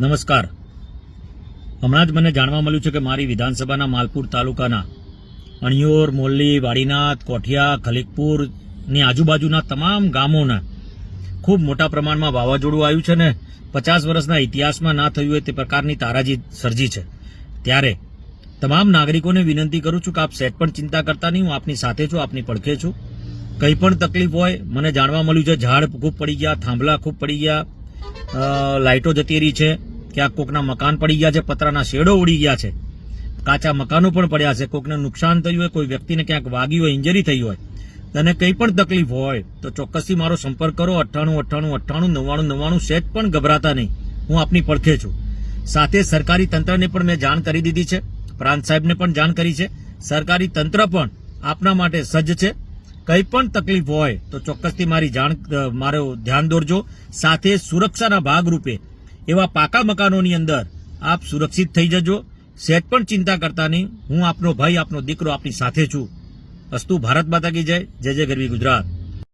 નમસ્કાર. હમણાં જ મને જાણવા મળ્યું છે કે મારી વિધાનસભાના માલપુર તાલુકાના અણિયોર, મોલ્લી, વાડીનાથ, કોઠિયા ખલીકપુરની આજુબાજુના તમામ ગામોના ખૂબ મોટા પ્રમાણમાં વાવાઝોડું આવ્યું છે ને પચાસ વર્ષના ઇતિહાસમાં ના થયું હોય તે પ્રકારની તારાજી સર્જી છે. ત્યારે તમામ નાગરિકોને વિનંતી કરું છું કે આપ સેટ પણ ચિંતા કરતા નહીં, હું આપની સાથે છું, આપની પડખે છું. કંઈ પણ તકલીફ હોય, મને જાણવા મળ્યું છે, ઝાડ ખૂબ પડી ગયા, થાંભલા ખૂબ પડી ગયા લાઇટો જતી રહી છે. ક્યાંક કોકના મકાન પડી ગયા છે, પતરાના શેડો ઉડી ગયા છે. કાચા મકાનો પણ પડ્યા છે. કોકને નુકસાન થયું હોય, કોઈ વ્યક્તિને ક્યાંક વાગી હોય ઇન્જરી થઈ હોય અને કંઈ પણ તકલીફ હોય, તો ચોક્કસથી મારો સંપર્ક કરો. અઠ્ઠાણું અઠ્ઠાણું અઠ્ઠાણું, નવ્વાણું નવ્વાણું સેટ પણ ગભરાતા નહીં. હું આપની પડખે છું. સાથે સરકારી તંત્રને પણ મેં જાણ કરી દીધી છે. પ્રાંત સાહેબને પણ જાણ કરી છે. સરકારી તંત્ર પણ આપના માટે સજ્જ છે. કંઈ પણ તકલીફ હોય તો ચોક્કસથી મારી જાણ મારો ધ્યાન દોરજો. સાથે સુરક્ષાના ભાગરૂપે એવા પાકા મકાનોની અંદર આપ સુરક્ષિત થઈ જજો. સેટ પણ ચિંતા કરતા નહીં. હું આપનો ભાઈ, આપનો દીકરો આપની સાથે છું. અસ્તુ ભારત માતા કી જય. જય જય ગરવી ગુજરાત.